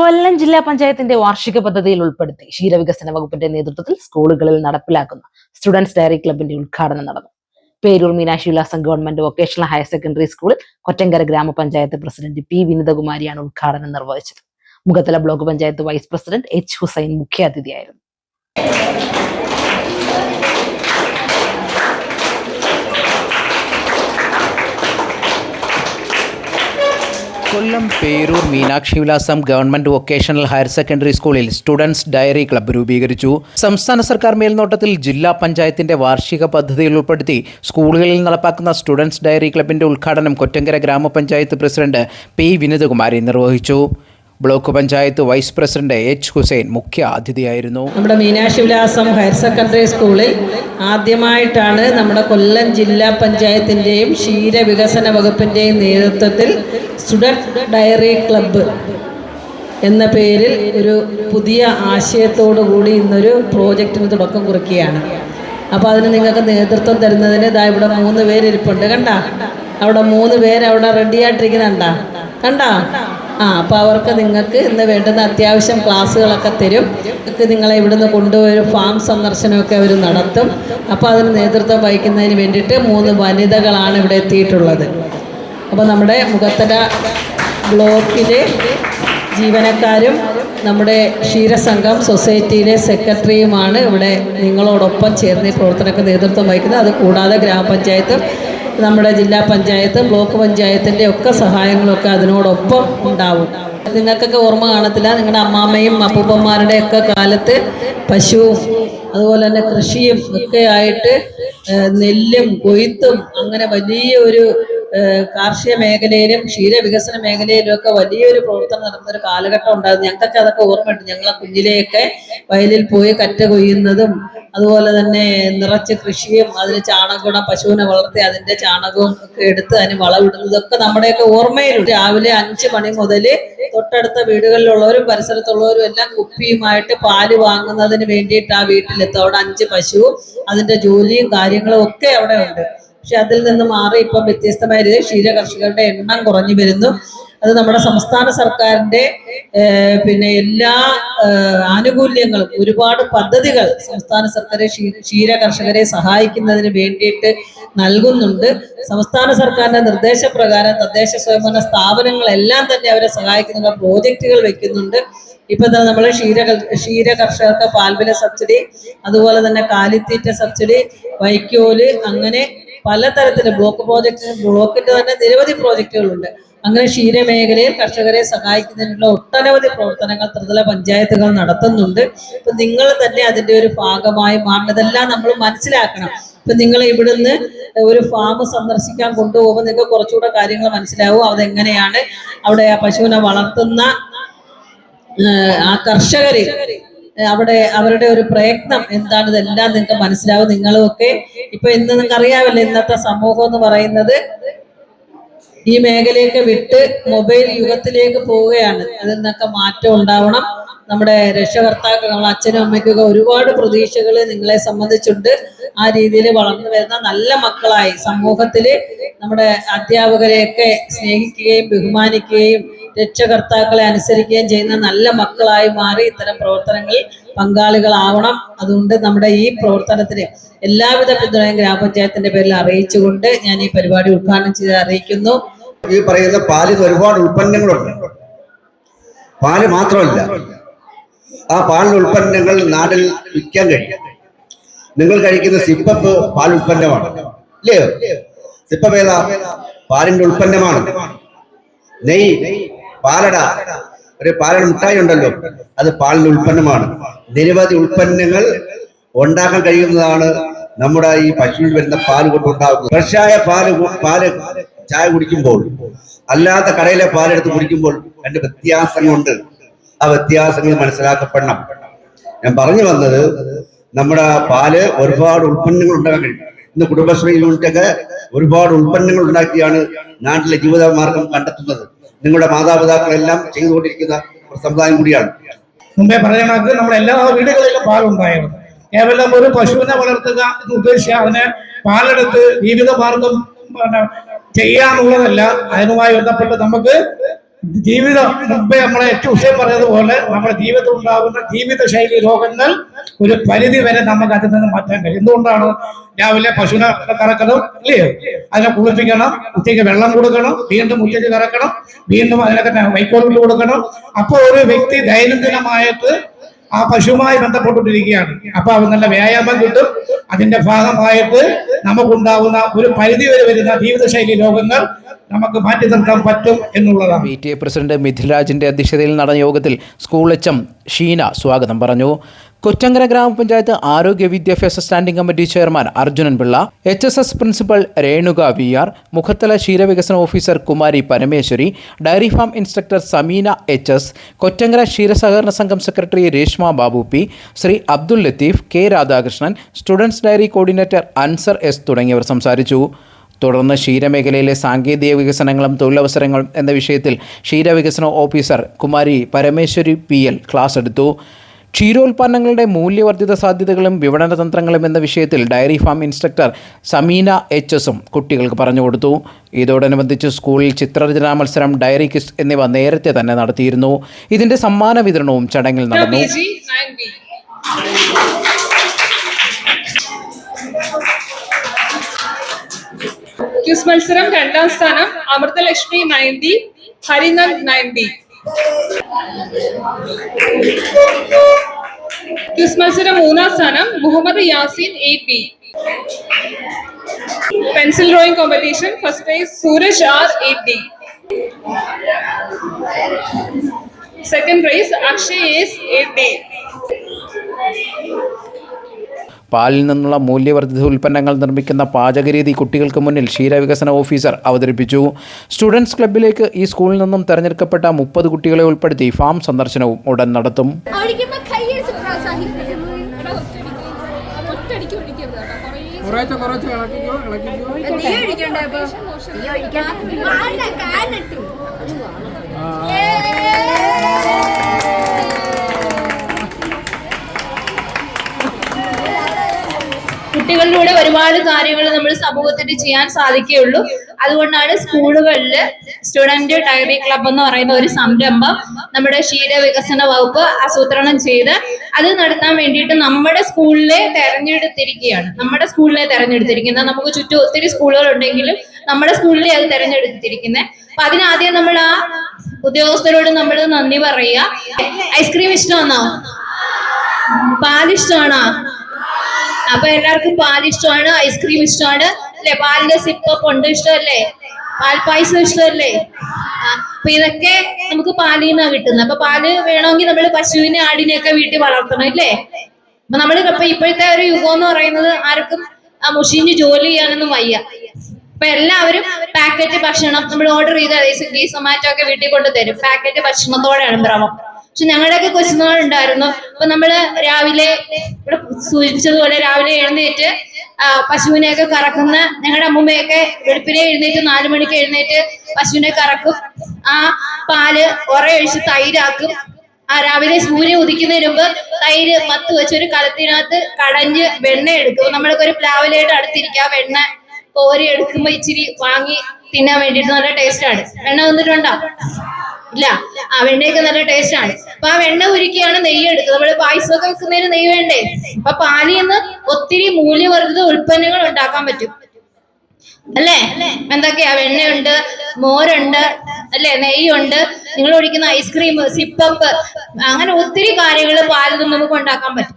കൊല്ലം ജില്ലാ പഞ്ചായത്തിന്റെ വാർഷിക പദ്ധതിയിൽ ഉൾപ്പെടുത്തി ക്ഷീരവികസന വകുപ്പിന്റെ നേതൃത്വത്തിൽ സ്കൂളുകളിൽ നടപ്പിലാക്കുന്ന സ്റ്റുഡൻസ് ഡയറി ക്ലബിന്റെ ഉദ്ഘാടനം നടന്നു. Peroor Meenakshi Vilasam government vocational higher secondary സ്കൂളിൽ കൊറ്റങ്കര ഗ്രാമപഞ്ചായത്ത് പ്രസിഡന്റ് പി വിനിതകുമാരിയാണ് ഉദ്ഘാടനം നിർവഹിച്ചത്. Mukhathala block panchayat vice president H Hussain മുഖ്യാതിഥിയായിരുന്നു. Kollam Peroor Meenakshi Vilasam government vocational higher secondary സ്കൂളിൽ സ്റ്റുഡൻസ് ഡയറി ക്ലബ്ബ് രൂപീകരിച്ചു. സംസ്ഥാന സർക്കാർ മേൽനോട്ടത്തിൽ ജില്ലാ പഞ്ചായത്തിന്റെ വാർഷിക പദ്ധതിയിൽ ഉൾപ്പെടുത്തി സ്കൂളുകളിൽ നടപ്പാക്കുന്ന സ്റ്റുഡൻസ് ഡയറി ക്ലബിന്റെ ഉദ്ഘാടനം കൊറ്റങ്കര ഗ്രാമപഞ്ചായത്ത് പ്രസിഡന്റ് പി വിനോദകുമാരി നിർവഹിച്ചു. Block panchayat vice president H Hussain മുഖ്യ അതിഥിയായിരുന്നു. നമ്മുടെ മീനാക്ഷി വിലാസം ഹയർ സെക്കൻഡറി സ്കൂളിൽ ആദ്യമായിട്ടാണ് നമ്മുടെ കൊല്ലം ജില്ലാ പഞ്ചായത്തിന്റെയും ക്ഷീരവികസന വകുപ്പിന്റെയും നേതൃത്വത്തിൽ സ്റ്റുഡന്റ് ഡയറി ക്ലബ്ബ് എന്ന പേരിൽ ഒരു പുതിയ ആശയത്തോടു കൂടി ഇന്നൊരു പ്രോജക്റ്റിന് തുടക്കം കുറിക്കുകയാണ്. അപ്പോൾ അതിന് നിങ്ങൾക്ക് നേതൃത്വം തരുന്നതിന് ഇതാ ഇവിടെ മൂന്ന് പേരിരിപ്പുണ്ട് കണ്ട? അവിടെ മൂന്ന് പേര് അവിടെ റെഡിയായിട്ടിരിക്കുന്നുണ്ട കണ്ട? ആ അപ്പോൾ അവർക്ക് നിങ്ങൾക്ക് ഇന്ന് വേണ്ടുന്ന അത്യാവശ്യം ക്ലാസ്സുകളൊക്കെ തരും. നിങ്ങൾക്ക് നിങ്ങളെ ഇവിടുന്ന് കൊണ്ടുപോയൊരു ഫാം സന്ദർശനമൊക്കെ അവർ നടത്തും. അപ്പോൾ അതിന് നേതൃത്വം വഹിക്കുന്നതിന് വേണ്ടിയിട്ട് മൂന്ന് വനിതകളാണ് ഇവിടെ എത്തിയിട്ടുള്ളത്. അപ്പോൾ നമ്മുടെ മുഖത്തല ബ്ലോക്കിലെ ജീവനക്കാരും നമ്മുടെ ക്ഷീരസംഘം സൊസൈറ്റിയിലെ സെക്രട്ടറിയുമാണ് ഇവിടെ നിങ്ങളോടൊപ്പം ചേർന്ന് ഈ പ്രവർത്തനമൊക്കെ നേതൃത്വം വഹിക്കുന്നത്. അത് കൂടാതെ ഗ്രാമപഞ്ചായത്തും നമ്മുടെ ജില്ലാ പഞ്ചായത്തും ബ്ലോക്ക് പഞ്ചായത്തിന്റെ ഒക്കെ സഹായങ്ങളൊക്കെ അതിനോടൊപ്പം ഉണ്ടാവും. നിങ്ങൾക്കൊക്കെ ഓർമ്മ കാണത്തില്ല നിങ്ങളുടെ അമ്മാമ്മയും അപ്പൂപ്പന്മാരുടെ ഒക്കെ കാലത്ത് പശുവും അതുപോലെ തന്നെ കൃഷിയും ഒക്കെ ആയിട്ട് നെല്ലും കൊയ്ത്തും അങ്ങനെ വലിയ ഒരു കാർഷിക മേഖലയിലും ക്ഷീരവികസന മേഖലയിലും ഒക്കെ വലിയൊരു പ്രവർത്തനം നടന്ന ഒരു കാലഘട്ടം ഉണ്ടായിരുന്നു. ഞങ്ങൾക്കൊക്കെ അതൊക്കെ ഓർമ്മയുണ്ട്. ഞങ്ങളെ കുഞ്ഞിലെയൊക്കെ വയലിൽ പോയി കറ്റ കൊയ്യുന്നതും അതുപോലെ തന്നെ നിറച്ച് കൃഷിയും അതിന് ചാണകം പശുവിനെ വളർത്തി അതിന്റെ ചാണകവും ഒക്കെ എടുത്ത് അതിന് വളവിടുന്നതൊക്കെ നമ്മുടെയൊക്കെ ഓർമ്മയിലുണ്ട്. രാവിലെ അഞ്ച് മണി മുതൽ തൊട്ടടുത്ത വീടുകളിലുള്ളവരും പരിസരത്തുള്ളവരും എല്ലാം കുപ്പിയുമായിട്ട് പാൽ വാങ്ങുന്നതിന് വേണ്ടിയിട്ട് ആ വീട്ടിലെത്തും. അവിടെ അഞ്ച് പശുവും അതിന്റെ ജോലിയും കാര്യങ്ങളും ഒക്കെ അവിടെ ഉണ്ട്. പക്ഷെ അതിൽ നിന്ന് മാറി ഇപ്പം വ്യത്യസ്തമായ ക്ഷീര കർഷകരുടെ എണ്ണം കുറഞ്ഞു വരുന്നു. അത് നമ്മുടെ സംസ്ഥാന സർക്കാരിന്റെ പിന്നെ എല്ലാ ആനുകൂല്യങ്ങളും ഒരുപാട് പദ്ധതികൾ സംസ്ഥാന സർക്കാർ ക്ഷീ- ക്ഷീര കർഷകരെ സഹായിക്കുന്നതിന് വേണ്ടിയിട്ട് നൽകുന്നുണ്ട്. സംസ്ഥാന സർക്കാരിന്റെ നിർദ്ദേശപ്രകാരം തദ്ദേശ സ്വയംഭരണ സ്ഥാപനങ്ങളെല്ലാം തന്നെ അവരെ സഹായിക്കുന്ന പ്രോജക്റ്റുകൾ വെക്കുന്നുണ്ട്. ഇപ്പൊ നമ്മൾ ക്ഷീര ക്ഷീര കർഷകർക്ക് പാൽവില സബ്സിഡി അതുപോലെ തന്നെ കാലിത്തീറ്റ സബ്സിഡി വൈക്കോൽ അങ്ങനെ പലതരത്തിൽ ബ്ലോക്ക് പ്രോജക്റ്റ് ബ്ലോക്കിന്റെ തന്നെ നിരവധി പ്രോജക്റ്റുകളുണ്ട് അങ്ങനെ ക്ഷീരമേഖലയിൽ കർഷകരെ സഹായിക്കുന്നതിനുള്ള ഒട്ടനവധി പ്രവർത്തനങ്ങൾ ത്രിതല പഞ്ചായത്തുകൾ നടത്തുന്നുണ്ട്. ഇപ്പൊ നിങ്ങൾ തന്നെ അതിന്റെ ഒരു ഭാഗമായി മാറണം. ഇതെല്ലാം നമ്മൾ മനസ്സിലാക്കണം. ഇപ്പൊ നിങ്ങൾ ഇവിടുന്ന് ഒരു ഫാം സന്ദർശിക്കാൻ കൊണ്ടുപോകുമ്പോൾ നിങ്ങൾക്ക് കുറച്ചുകൂടെ കാര്യങ്ങൾ മനസ്സിലാവും. അതെങ്ങനെയാണ് അവിടെ ആ പശുവിനെ വളർത്തുന്ന ആ കർഷകര് അവിടെ അവരുടെ ഒരു പ്രയത്നം എന്താണ് ഇതെല്ലാം നിങ്ങൾക്ക് മനസ്സിലാവും നിങ്ങളും ഒക്കെ. ഇപ്പൊ ഇന്ന് നിങ്ങൾക്ക് അറിയാമല്ലോ ഇന്നത്തെ സമൂഹം എന്ന് പറയുന്നത് ഈ മേഖലയൊക്കെ വിട്ട് മൊബൈൽ യുഗത്തിലേക്ക് പോവുകയാണ്. അതിൽ നിന്നൊക്കെ മാറ്റം ഉണ്ടാവണം. നമ്മുടെ രക്ഷകർത്താക്കൾ നമ്മളെ അച്ഛനും അമ്മയ്ക്കൊക്കെ ഒരുപാട് പ്രതീക്ഷകൾ നിങ്ങളെ സംബന്ധിച്ചുണ്ട്. ആ രീതിയിൽ വളർന്നു വരുന്ന നല്ല മക്കളായി സമൂഹത്തിൽ നമ്മുടെ അധ്യാപകരെയൊക്കെ സ്നേഹിക്കുകയും ബഹുമാനിക്കുകയും രക്ഷകർത്താക്കളെ അനുസരിക്കുകയും ചെയ്യുന്ന നല്ല മക്കളായി മാറി ഇത്തരം പ്രവർത്തനങ്ങളിൽ പങ്കാളികളാവണം. അതുകൊണ്ട് നമ്മുടെ ഈ പ്രവർത്തനത്തിന് എല്ലാവിധ പിന്തുണയും ഗ്രാമപഞ്ചായത്തിന്റെ പേരിൽ അറിയിച്ചുകൊണ്ട് ഞാൻ ഈ പരിപാടി ഉദ്ഘാടനം ചെയ്ത് അറിയിക്കുന്നു. ഈ പറയുന്ന പാലിൽ ഒരുപാട് ഉൽപ്പന്നങ്ങളുണ്ട്. പാൽ മാത്രമല്ല ആ പാലിന്റെ ഉൽപ്പന്നങ്ങൾ നാടിൽ വിൽക്കാൻ കഴിയും. നിങ്ങൾ കഴിക്കുന്ന സിപ്പപ്പ് പാൽ ഉൽപ്പന്നമാണ്. ഇല്ലയോ സിപ്പപ്പ് ഏതാ? പാലിന്റെ ഉൽപ്പന്നമാണ്. നെയ്യ്. പാലട. ഒരു പാലട മിഠായി ഉണ്ടല്ലോ അത് പാലിന്റെ ഉൽപ്പന്നമാണ്. നിരവധി ഉൽപ്പന്നങ്ങൾ ഉണ്ടാക്കാൻ കഴിയുന്നതാണ് നമ്മുടെ ഈ പശുവിൽ വരുന്ന പാൽ കൊണ്ടുണ്ടാകുന്നത് ഫ്രഷായ പാൽ പാൽ ചായ കുടിക്കുമ്പോൾ അല്ലാത്ത കടയിലെ പാലെടുത്ത് കുടിക്കുമ്പോൾ രണ്ട് വ്യത്യാസങ്ങളുണ്ട്. ആ വ്യത്യാസങ്ങൾ മനസ്സിലാക്കപ്പെടണം. ഞാൻ പറഞ്ഞു വന്നത് നമ്മുടെ പാൽ ഒരുപാട് ഉൽപ്പന്നങ്ങൾ ഉണ്ടാക്കാൻ കഴിയും. ഇന്ന് കുടുംബശ്രീ യൂണിറ്റൊക്കെ ഒരുപാട് ഉൽപ്പന്നങ്ങൾ ഉണ്ടാക്കിയാണ് നാട്ടിലെ ജീവിത മാർഗം കണ്ടെത്തുന്നത്. നിങ്ങളുടെ മാതാപിതാക്കളെല്ലാം ചെയ്തുകൊണ്ടിരിക്കുന്ന ഒരു സമുദായം കൂടിയാണ്. മുമ്പേ കണക്ക് നമ്മുടെ എല്ലാ വീടുകളിലും പാലുണ്ടായിരുന്നു. കേവലം ഒരു പശുവിനെ വളർത്തുക എന്ന് ഉദ്ദേശിച്ച് അതിനെ പാലെടുത്ത് ജീവിത മാർഗം ചെയ്യാനുള്ളതല്ല. അതിനുമായി ബന്ധപ്പെട്ട് നമുക്ക് ജീവിതം മുമ്പേ നമ്മളെ ഏറ്റവും വിഷയം പറഞ്ഞതുപോലെ നമ്മുടെ ജീവിതത്തിൽ ഉണ്ടാകുന്ന ജീവിത ശൈലി രോഗങ്ങൾ ഒരു പരിധി വരെ നമുക്ക് അതിൽ നിന്ന് മാറ്റാൻ കഴിയും. എന്തുകൊണ്ടാണ് രാവിലെ പശുവിനെ കറക്കണം ഇല്ലയോ അതിനെ കുളിപ്പിക്കണം ഉച്ചയ്ക്ക് വെള്ളം കൊടുക്കണം വീണ്ടും ഉച്ചയ്ക്ക് കറക്കണം വീണ്ടും അതിനൊക്കെ വൈക്കോലിൽ കൊടുക്കണം. അപ്പോൾ ഒരു വ്യക്തി ദൈനംദിനമായിട്ട് ആ പശുവുമായി ബന്ധപ്പെട്ടുകൊണ്ടിരിക്കുകയാണ്. അപ്പൊ നല്ല വ്യായാമം കിട്ടും. അതിന്റെ ഭാഗമായിട്ട് നമുക്കുണ്ടാകുന്ന ഒരു പരിധി വരെ വരുന്ന ജീവിതശൈലി രോഗങ്ങൾ നമുക്ക് മാറ്റി നിർത്താൻ പറ്റും എന്നുള്ളതാണ്. പി ടി എ പ്രസിഡന്റ് മിഥിലാജിന്റെ അധ്യക്ഷതയിൽ നടന്ന യോഗത്തിൽ സ്കൂൾ എച്ച് എം ഷീന സ്വാഗതം പറഞ്ഞു. കൊറ്റങ്കര ഗ്രാമപഞ്ചായത്ത് ആരോഗ്യ വിദ്യാഭ്യാസ standing committee chairman Arjunan Pillai H S S principal Renuka V R Mukhathala ക്ഷീരവികസന officer Kumari Parameswari dairy farm instructor Sameena H S Kottankara ക്ഷീരസഹകരണ സംഘം secretary Reshma Babu P Shri Abdul Latheef K Radhakrishnan students dairy coordinator Ansar S തുടങ്ങിയവർ സംസാരിച്ചു. തുടർന്ന് ക്ഷീരമേഖലയിലെ സാങ്കേതിക വികസനങ്ങളും തൊഴിലവസരങ്ങളും എന്ന വിഷയത്തിൽ ക്ഷീരവികസന officer Kumari Parameswari P L class എടുത്തു. ക്ഷീരോൽപ്പന്നങ്ങളുടെ മൂല്യവർദ്ധിത സാധ്യതകളും വിപണന തന്ത്രങ്ങളും എന്ന വിഷയത്തിൽ dairy farm instructor Sameena H എസും കുട്ടികൾക്ക് പറഞ്ഞു കൊടുത്തു. ഇതോടനുബന്ധിച്ച് സ്കൂളിൽ ചിത്രരചനാ മത്സരം ഡയറി കിസ് എന്നിവ നേരത്തെ തന്നെ നടത്തിയിരുന്നു. ഇതിന്റെ സമ്മാന വിതരണവും ചടങ്ങിൽ നടന്നു. ക്വിസ് മത്സരം രണ്ടാം സ്ഥാനം Amrithalakshmi nine B Harinand nine D quiz മത്സരം മൂന്നാം സ്ഥാനം Muhammad Yasin eight B pencil drawing competition first prize Suraj R eight D second prize Akshay S eight D പാലിൽ നിന്നുള്ള മൂല്യവർദ്ധിത ഉൽപ്പന്നങ്ങൾ നിർമ്മിക്കുന്ന പാചകരീതി കുട്ടികൾക്ക് മുന്നിൽ ക്ഷീരവികസന ഓഫീസർ അവതരിപ്പിച്ചു. സ്റ്റുഡൻസ് ക്ലബിലേക്ക് ഈ സ്കൂളിൽ നിന്നും തെരഞ്ഞെടുക്കപ്പെട്ട മുപ്പത് കുട്ടികളെ ഉൾപ്പെടുത്തി ഫാം സന്ദർശനവും ഉടൻ നടത്തും. ഓടിക്കുമ്പോ കുട്ടികളിലൂടെ ഒരുപാട് കാര്യങ്ങൾ നമ്മൾ സമൂഹത്തിന് ചെയ്യാൻ സാധിക്കുകയുള്ളൂ. അതുകൊണ്ടാണ് സ്കൂളുകളിൽ സ്റ്റുഡന്റ് ഡയറി ക്ലബ് എന്ന് പറയുന്ന ഒരു സംരംഭം നമ്മുടെ ക്ഷീര വികസന വകുപ്പ് ആസൂത്രണം ചെയ്ത് അത് നടത്താൻ വേണ്ടിയിട്ട് നമ്മുടെ സ്കൂളിലെ തെരഞ്ഞെടുത്തിരിക്കുകയാണ്. നമ്മുടെ സ്കൂളിലെ തെരഞ്ഞെടുത്തിരിക്കുന്നത്. നമുക്ക് ചുറ്റും ഒത്തിരി സ്കൂളുകൾ ഉണ്ടെങ്കിലും നമ്മുടെ സ്കൂളിലെ അത് തെരഞ്ഞെടുത്തിരിക്കുന്നത്. അപ്പൊ അതിനാദ്യം നമ്മൾ ആ ഉദ്യോഗസ്ഥരോട് നമ്മൾ നന്ദി പറയുക. ഐസ്ക്രീം ഇഷ്ടമാണോ? പാലിഷ്ടമാണോ അപ്പൊ എല്ലാവർക്കും പാൽ ഇഷ്ടമാണ് ഐസ്ക്രീം ഇഷ്ടമാണ് അല്ലെ? പാലിന്റെ സിപ്പപ്പ് ഉണ്ട് ഇഷ്ടമല്ലേ? പാൽ പായസം ഇഷ്ടമല്ലേ? അപ്പൊ ഇതൊക്കെ നമുക്ക് പാലിൽ നിന്നാണ് കിട്ടുന്നത്. അപ്പൊ പാൽ വേണമെങ്കിൽ നമ്മൾ പശുവിനെ ആടിനെ ഒക്കെ വീട്ടിൽ വളർത്തണം അല്ലേ അപ്പൊ നമ്മൾ ഇപ്പൊ ഇപ്പോഴത്തെ ഒരു യുഗം എന്ന് പറയുന്നത് ആർക്കും ആ മുഷിഞ്ഞ് ജോലി ചെയ്യാനൊന്നും വയ്യ. അപ്പൊ എല്ലാവരും പാക്കറ്റ് ഭക്ഷണം നമ്മൾ ഓർഡർ ചെയ്ത് സ്വിഗ്ഗി സൊമാറ്റോ ഒക്കെ വീട്ടിൽ കൊണ്ട് തരും പാക്കറ്റ് ഭക്ഷണത്തോടെയാണ് ഭ്രമം. പക്ഷെ ഞങ്ങളുടെയൊക്കെ കൊച്ചുനാൾ ഉണ്ടായിരുന്നു അപ്പൊ നമ്മൾ രാവിലെ ഇവിടെ സൂചിപ്പിച്ചതുപോലെ രാവിലെ എഴുന്നേറ്റ് പശുവിനെയൊക്കെ കറക്കുന്ന ഞങ്ങളുടെ അമ്മൂമ്മയൊക്കെ വെളുപ്പിനെ എഴുന്നേറ്റ് നാലു മണിക്ക് എഴുന്നേറ്റ് പശുവിനെ കറക്കും. ആ പാൽ ഉറയൊഴിച്ച് തൈരാക്കും. ആ രാവിലെ സൂര്യൻ ഉദിക്കുന്നതിന് മുമ്പ് തൈര് മത്ത് വെച്ച് ഒരു കലത്തിനകത്ത് കടഞ്ഞ് വെണ്ണ എടുക്കും. നമ്മളൊക്കെ ഒരു പ്ലാവിലായിട്ട് അടുത്തിരിക്കുക വെണ്ണ കോരി എടുക്കുമ്പോ ഇച്ചിരി വാങ്ങി തിന്നാൻ വേണ്ടിയിട്ട് നല്ല ടേസ്റ്റ് ആണ്. വെണ്ണ വന്നിട്ടുണ്ടോ? ഇല്ല. ആ വെണ്ണയൊക്കെ നല്ല ടേസ്റ്റ് ആണ്. അപ്പൊ ആ വെണ്ണ ഉരുക്കിയാണ് നെയ്യ് എടുക്കുന്നത്. നമ്മൾ പായസമൊക്കെ വെക്കുന്നതിന് നെയ്യ് വേണ്ടേ? അപ്പൊ പാലിൽ നിന്ന് ഒത്തിരി മൂല്യവർദ്ധിത ഉൽപ്പന്നങ്ങൾ ഉണ്ടാക്കാൻ പറ്റും. അല്ലേ? എന്തൊക്കെയാ? വെണ്ണയുണ്ട് മോരുണ്ട് അല്ലേ? നെയ്യുണ്ട്. നിങ്ങൾ ഒഴിക്കുന്ന ഐസ്ക്രീം സിപ്പപ്പ് അങ്ങനെ ഒത്തിരി കാര്യങ്ങൾ പാലിൽ നിന്ന് നമുക്ക് ഉണ്ടാക്കാൻ പറ്റും.